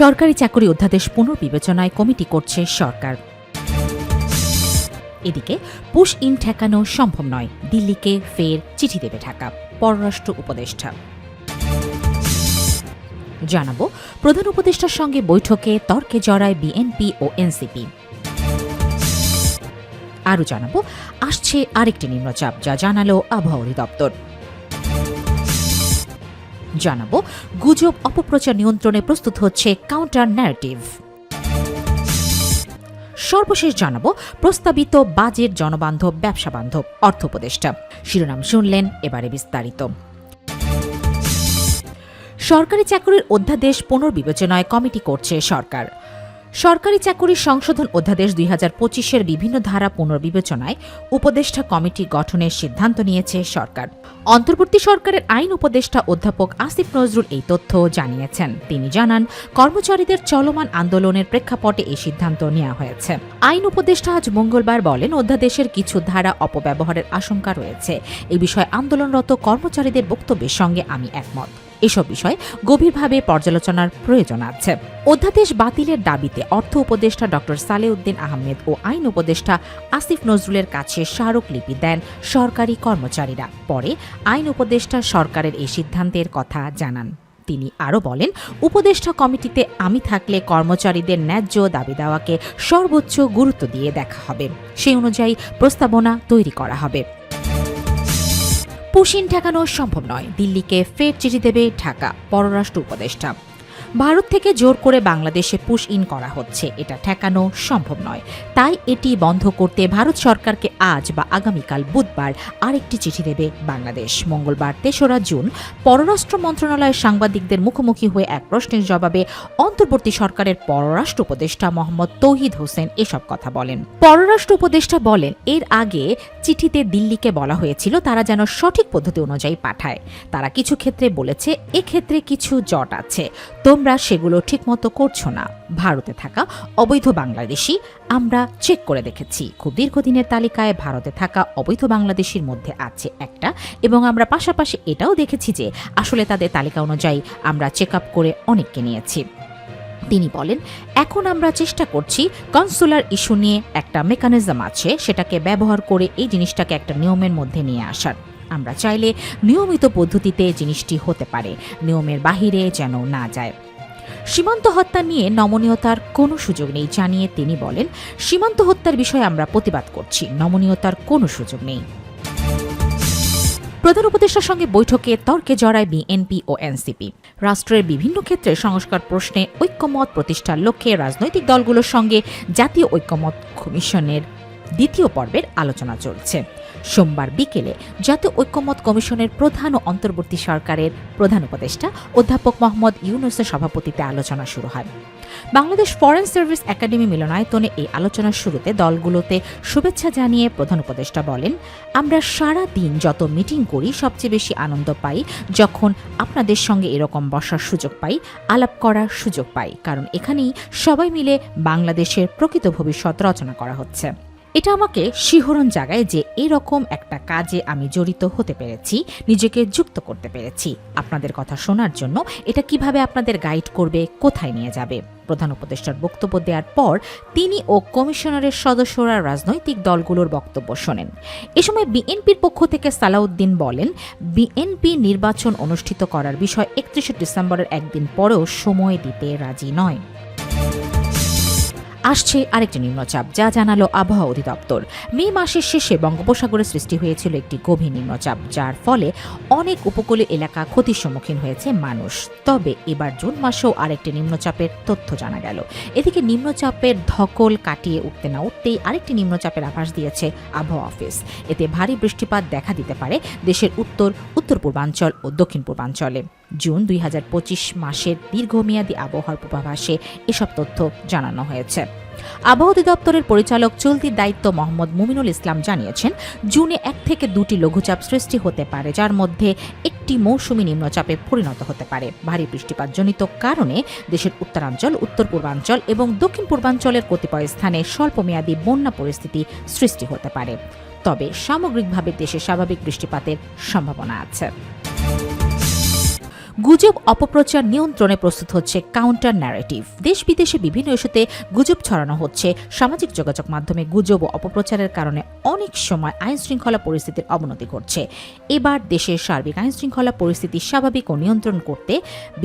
সরকারি চাকরি অধ্যাদেশ পুনর্বিবেচনায় কমিটি করছে সরকার। এদিকে, পুশ ইন ঠেকানো সম্ভব নয়। দিল্লিকে ফের চিঠি দেবে ঢাকা, পররাষ্ট্র উপদেষ্টা। জানাব, প্রধান উপদেষ্টার সঙ্গে বৈঠকে তর্কে জড়ায় বিএনপি ও এনসিপি। আরও জানাব, আসছে আরেকটি নিম্নচাপ, যা জানালো আবহাওয়া অধিদপ্তর। জানাব, গুজব অপপ্রচার নিয়ন্ত্রণে প্রস্তুত হচ্ছে কাউন্টার ন্যারেটিভ সর্বশেষ জানাব, প্রস্তাবিত বাজেট জনবান্ধব, ব্যবসা বান্ধব, অর্থ উপদেষ্টা। শিরোনাম শুনলেন এবারে বিস্তারিত। সরকারি চাকরির অধ্যাদেশ পুনর্বিবেচনায় কমিটি করছে সরকার। সরকারি চাকরির সংশোধন অধ্যাদেশ দুই হাজার পঁচিশের বিভিন্ন ধারা পুনর্বিবেচনায় উপদেষ্টা কমিটি গঠনের সিদ্ধান্ত নিয়েছে সরকার। অন্তর্বর্তী সরকারের আইন উপদেষ্টা অধ্যাপক আসিফ নজরুল এই তথ্য জানিয়েছেন। তিনি জানান, কর্মচারীদের চলমান আন্দোলনের প্রেক্ষাপটে এই সিদ্ধান্ত নেওয়া হয়েছে। আইন উপদেষ্টা আজ মঙ্গলবার বলেন, অধ্যাদেশের কিছু ধারা অপব্যবহারের আশঙ্কা রয়েছে। এই বিষয়ে আন্দোলনরত কর্মচারীদের বক্তব্যের সঙ্গে আমি একমত। এসব বিষয়ে গভীরভাবে পর্যালোচনার প্রয়োজন আছে। অধ্যাদেশ বাতিলের দাবিতে অর্থ উপদেষ্টা ড. সালেউদ্দিন আহমেদ ও আইন উপদেষ্টা আসিফ নজরুলের কাছে স্মারকলিপি দেন সরকারি কর্মচারীরা। পরে আইন উপদেষ্টা সরকারের এই সিদ্ধান্তের কথা জানান। তিনি আরও বলেন, উপদেষ্টা কমিটিতে আমি থাকলে কর্মচারীদের ন্যায্য দাবি দেওয়াকে সর্বোচ্চ গুরুত্ব দিয়ে দেখা হবে। সেই অনুযায়ী প্রস্তাবনা তৈরি করা হবে। পুশিন ঠেকানো সম্ভব নয়। দিল্লিকে ফের চিঠি দেবে ঢাকা পররাষ্ট্র উপদেষ্টা। ভারত থেকে জোর করে বাংলাদেশে পুশ ইন করা হচ্ছে। এটা ঠেকানো সম্ভব নয়। তাই এটি বন্ধ করতে ভারত সরকারকে আজ বা আগামীকাল বুধবার আরেকটি চিঠি দেবে বাংলাদেশ। মঙ্গলবার তেসরা জুন পররাষ্ট্র মন্ত্রণালয়ের সাংবাদিকদের মুখোমুখি হয়ে এক প্রশ্নের জবাবে অন্তর্বর্তী সরকারের পররাষ্ট্র উপদেষ্টা মোহাম্মদ তৌহিদ হোসেন এসব কথা বলেন। পররাষ্ট্র উপদেষ্টা বলেন, এর আগে চিঠিতে দিল্লিকে বলা হয়েছিল তারা যেন সঠিক পদ্ধতি অনুযায়ী পাঠায়। তারা কিছু ক্ষেত্রে বলেছে, এক্ষেত্রে কিছু জট আছে। তোমরা সেগুলো ঠিকমতো করছ না। ভারতে থাকা অবৈধ বাংলাদেশি আমরা চেক করে দেখেছি। খুব দীর্ঘদিনের তালিকায় ভারতে থাকা অবৈধ বাংলাদেশির মধ্যে আছে একটা এবং আমরা পাশাপাশি এটাও দেখেছি যে আসলে তাদের তালিকা অনুযায়ী আমরা চেক আপ করে অনেককে নিয়েছি। তিনি বলেন, এখন আমরা চেষ্টা করছি কনসুলার ইস্যু নিয়ে একটা মেকানিজম আছে, সেটাকে ব্যবহার করে এই জিনিসটাকে একটা নিয়মের মধ্যে নিয়ে আসার। আমরা চাইলে নিয়মিত পদ্ধতিতে জিনিসটি হতে পারে। নিয়মের বাহিরে যেন না যায়। সীমান্ত হত্যা নিয়ে নমনীয়তার কোনো সুযোগ নেই জানিয়ে তিনি বলেন, সীমান্ত হত্যার বিষয়ে আমরা প্রতিবাদ করছি, নমনীয়তার কোনো সুযোগ নেই। প্রধান উপদেষ্টার সঙ্গে বৈঠকে তর্কে জড়ায় বিএনপি ও এনসিপি। রাষ্ট্রের বিভিন্ন ক্ষেত্রে সংস্কার প্রশ্নে ঐক্যমত প্রতিষ্ঠার লক্ষ্যে রাজনৈতিক দলগুলোর সঙ্গে জাতীয় ঐক্যমত কমিশনের দ্বিতীয় পর্বের আলোচনা চলছে। সোমবার বিকেলে জাতীয় ঐক্যমত কমিশনের প্রধান ও অন্তর্বর্তী সরকারের প্রধান উপদেষ্টা অধ্যাপক মোহাম্মদ ইউনুসের সভাপতিতে আলোচনা শুরু হয়। বাংলাদেশ ফরেন সার্ভিস একাডেমি মিলনায়তনে এই আলোচনার শুরুতে দলগুলোতে শুভেচ্ছা জানিয়ে প্রধান উপদেষ্টা বলেন, আমরা সারা দিন যত মিটিং করি, সবচেয়ে বেশি আনন্দ পাই, যখন আপনাদের সঙ্গে এরকম বসার সুযোগ পাই, আলাপ করার সুযোগ পাই, কারণ এখানেই সবাই মিলে বাংলাদেশের প্রকৃত ভবিষ্যৎ রচনা করা হচ্ছে। এটা আমাকে শিহরণ জাগায় যে এরকম একটা কাজে আমি জড়িত হতে পেরেছি, নিজেকে যুক্ত করতে পেরেছি। আপনাদের কথা শোনার জন্য এটা কীভাবে আপনাদের গাইড করবে, কোথায় নিয়ে যাবে? প্রধান উপদেষ্টার বক্তব্য দেওয়ার পর তিনি ও কমিশনারের সদস্যরা রাজনৈতিক দলগুলোর বক্তব্য শোনেন। এ সময় বিএনপির পক্ষ থেকে সালাউদ্দিন বলেন, বিএনপি নির্বাচন অনুষ্ঠিত করার বিষয় একত্রিশে ডিসেম্বরের একদিন পরেও সময় দিতে রাজি নয়। আসছে আরেকটি নিম্নচাপ, যা জানালো আবহাওয়া অধিদপ্তর। মে মাসের শেষে বঙ্গোপসাগরে সৃষ্টি হয়েছিল একটি গভীর নিম্নচাপ, যার ফলে অনেক উপকূলীয় এলাকা ক্ষতির সম্মুখীন হয়েছে মানুষ। তবে এবার জুন মাসেও আরেকটি নিম্নচাপের তথ্য জানা গেল। এদিকে নিম্নচাপের ধকল কাটিয়ে উঠতে না উঠতেই আরেকটি নিম্নচাপের আভাস দিয়েছে আবহাওয়া অফিস। এতে ভারী বৃষ্টিপাত দেখা দিতে পারে দেশের উত্তর উত্তর পূর্বাঞ্চল ও দক্ষিণ পূর্বাঞ্চলে জুন দুই হাজার পঁচিশ মাসের দীর্ঘমেয়াদী আবহাওয়ার পূর্বাভাসে এসব তথ্য জানানো হয়েছে। আবহাওয়া অধিদপ্তরের পরিচালক চলতি দায়িত্ব মোহাম্মদ মুমিনুল ইসলাম জানিয়েছেন, জুনে এক থেকে দুটি লঘুচাপ সৃষ্টি হতে পারে, যার মধ্যে একটি মৌসুমি নিম্নচাপে পরিণত হতে পারে। ভারী বৃষ্টিপাতজনিত কারণে দেশের উত্তরাঞ্চল উত্তর পূর্বাঞ্চল এবং দক্ষিণ পূর্বাঞ্চলের কতিপয় স্থানে স্বল্পমেয়াদী বন্যা পরিস্থিতি সৃষ্টি হতে পারে। তবে সামগ্রিকভাবে দেশে স্বাভাবিক বৃষ্টিপাতের সম্ভাবনা আছে। গুজব অপপ্রচার নিয়ন্ত্রণে প্রস্তুত হচ্ছে কাউন্টার ন্যারেটিভ দেশ বিদেশে বিভিন্ন ইস্যুতে গুজব ছড়ানো হচ্ছে। সামাজিক যোগাযোগ মাধ্যমে গুজব ও অপপ্রচারের কারণে অনেক সময় আইন শৃঙ্খলা পরিস্থিতির অবনতি ঘটছে। এবার দেশের সার্বিক আইন শৃঙ্খলা পরিস্থিতি স্বাভাবিক ও নিয়ন্ত্রণ করতে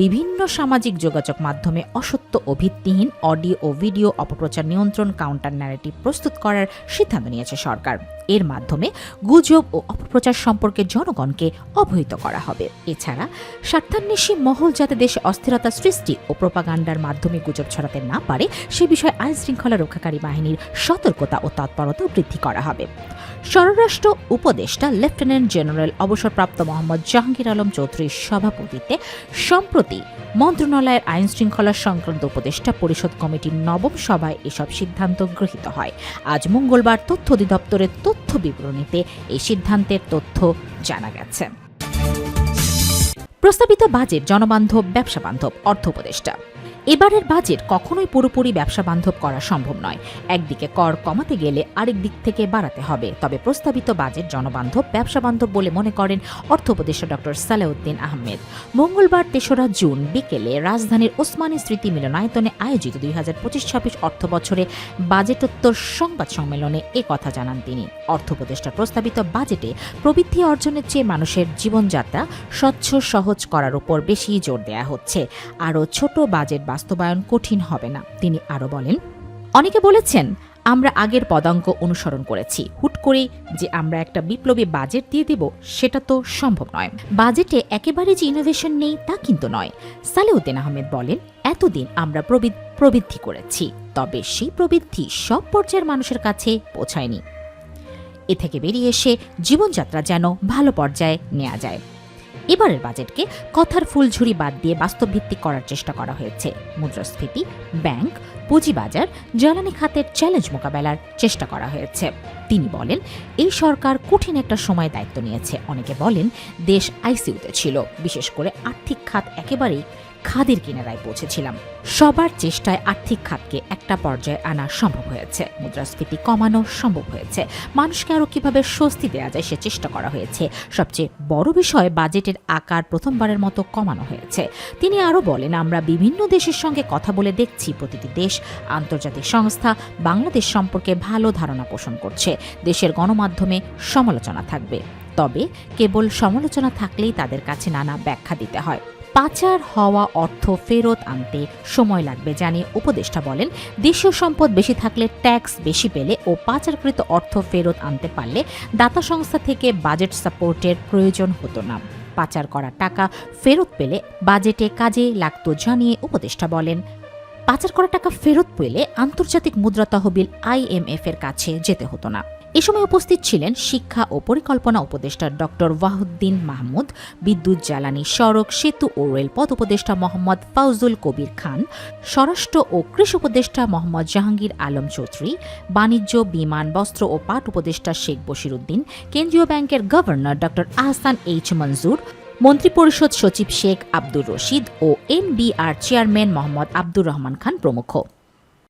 বিভিন্ন সামাজিক যোগাযোগ মাধ্যমে অসত্য ও ভিত্তিহীন অডিও ও ভিডিও অপপ্রচার নিয়ন্ত্রণ কাউন্টার ন্যারেটিভ প্রস্তুত করার সিদ্ধান্ত নিয়েছে সরকার। এর মাধ্যমে গুজব ও অপপ্রচার সম্পর্কে জনগণকে অবহিত করা হবে। এছাড়া স্বার্থান্বেষী মহল যাতে দেশে অস্থিরতা সৃষ্টি ও প্রোপাগান্ডার মাধ্যমে গুজব ছড়াতে না পারে, সে বিষয়ে আইন শৃঙ্খলা রক্ষাকারী বাহিনীর সতর্কতা ও তৎপরতা বৃদ্ধি করা হবে। স্বরাষ্ট্র উপদেষ্টা লেফটেন্যান্ট জেনারেল অবসরপ্রাপ্ত মোহাম্মদ জাহাঙ্গীর আলম চৌধুরীর সভাপতিত্বে সম্প্রতি মন্ত্রণালয়ের আইন শৃঙ্খলা সংক্রান্ত উপদেষ্টা পরিষদ কমিটির নবম সভায় এসব সিদ্ধান্ত গৃহীত হয়। আজ মঙ্গলবার তথ্য অধিদপ্তরের তথ্য বিবরণীতে এই সিদ্ধান্তের তথ্য জানা গেছে। প্রস্তাবিত বাজেট জনবান্ধব ব্যবসা বান্ধব অর্থ উপদেষ্টা। এবারের বাজেট কখনোই পুরোপুরি ব্যবসা বান্ধব করা সম্ভব নয়। একদিকে কর কমাতে গেলে আরেক দিক থেকে বাড়াতে হবে। তবে প্রস্তাবিত বাজেট জনবান্ধব, ব্যবসা বান্ধব বলে মনে করেন অর্থ উপদেষ্টা ডক্টর সালেউদ্দিন আহমেদ। মঙ্গলবার তেসরা জুন বিকেলে রাজধানীর ওসমানী স্মৃতি মিলনায়তনে আয়োজিত দুই হাজার পঁচিশ ছাব্বিশ অর্থ বছরে বাজেটোত্তর সংবাদ সম্মেলনে এ কথা জানান তিনি। অর্থ উপদেষ্টার প্রস্তাবিত বাজেটে প্রবৃদ্ধি অর্জনের চেয়ে মানুষের জীবনযাত্রা স্বচ্ছ, সহজ করার উপর বেশি জোর দেয়া হচ্ছে। আরও ছোট বাজেট বাস্তবায়ন কঠিন হবে না। তিনি আরও বলেন, অনেকে বলেছেন, আমরা আগের পদাঙ্ক অনুসরণ করেছি। হুট করেই যে আমরা একটা বিপ্লবী বাজেট দিয়ে দেব, সেটা তো সম্ভব নয়। বাজেটে একেবারে যে ইনোভেশন নেই, তা কিন্তু নয়। সালেউদ্দিন আহমেদ বলেন, এতদিন আমরা প্রবৃ- প্রবৃদ্ধি করেছি, তবে সেই প্রবৃদ্ধি সব পর্যায়ের মানুষের কাছে পৌঁছায়নি। এ থেকে বেরিয়ে এসে জীবনযাত্রা যেন ভালো পর্যায়ে নেওয়া যায়। এবারের বাজেটকে কথার ফুলঝুরি বাদ দিয়ে বাস্তবভিত্তিক করার চেষ্টা করা হয়েছে। মুদ্রাস্ফীতি, ব্যাংক, পুঁজিবাজার, জ্বালানি খাতের চ্যালেঞ্জ মোকাবেলার চেষ্টা করা হয়েছে। তিনি বলেন, এই সরকার কঠিন একটা সময় দায়িত্ব নিয়েছে। অনেকে বলেন, দেশ আইসিউতে ছিল। বিশেষ করে আর্থিক খাত একেবারেই খাদের কিনারায় পৌঁছেছিলাম। সবার চেষ্টায় আর্থিক খাতকে একটা পর্যায়ে আনা সম্ভব হয়েছে। মুদ্রাস্ফীতি কমানো সম্ভব হয়েছে। মানুষকে আরও কীভাবে স্বস্তি দেওয়া যায় সে চেষ্টা করা হয়েছে। সবচেয়ে বড় বিষয় বাজেটের আকার প্রথমবারের মতো কমানো হয়েছে। তিনি আরও বলেন, আমরা বিভিন্ন দেশের সঙ্গে কথা বলে দেখছি, প্রতিটি দেশ আন্তর্জাতিক সংস্থা বাংলাদেশ সম্পর্কে ভালো ধারণা পোষণ করছে। দেশের গণমাধ্যমে সমালোচনা থাকবে। তবে কেবল সমালোচনা থাকলেই তাদের কাছে নানা ব্যাখ্যা দিতে হয়। পাচার হওয়া অর্থ ফেরত আনতে সময় লাগবে জানিয়ে উপদেষ্টা বলেন। দেশীয় সম্পদ বেশি থাকলে ট্যাক্স বেশি পেলে ও পাচারকৃত অর্থ ফেরত আনতে পারলে দাতা সংস্থা থেকে বাজেট সাপোর্টের প্রয়োজন হতো না। পাচার করা টাকা ফেরত পেলে বাজেটে কাজে লাগতো জানিয়ে উপদেষ্টা বলেন। পাচার করা টাকা ফেরত পেলে আন্তর্জাতিক মুদ্রা তহবিল আইএমএফ এর কাছে যেতে হতো না। এ সময় উপস্থিত ছিলেন শিক্ষা ও পরিকল্পনা উপদেষ্টা ডক্টর ওয়াহুদ্দিন মাহমুদ, বিদ্যুৎ জ্বালানি সড়ক সেতু ও রেলপথ উপদেষ্টা মোহাম্মদ ফাউজুল কবির খান, স্বরাষ্ট্র ও কৃষি উপদেষ্টা মোহাম্মদ জাহাঙ্গীর আলম চৌধুরী, বাণিজ্য, বিমান, বস্ত্র ও পাট উপদেষ্টা শেখ বশিরুদ্দিন, কেন্দ্রীয় ব্যাংকের governor doctor Ahsan H Mansur, মন্ত্রিপরিষদ সচিব শেখ আব্দুর রশিদ ও এনবিআর চেয়ারম্যান মোহাম্মদ আব্দুর রহমান খান প্রমুখ।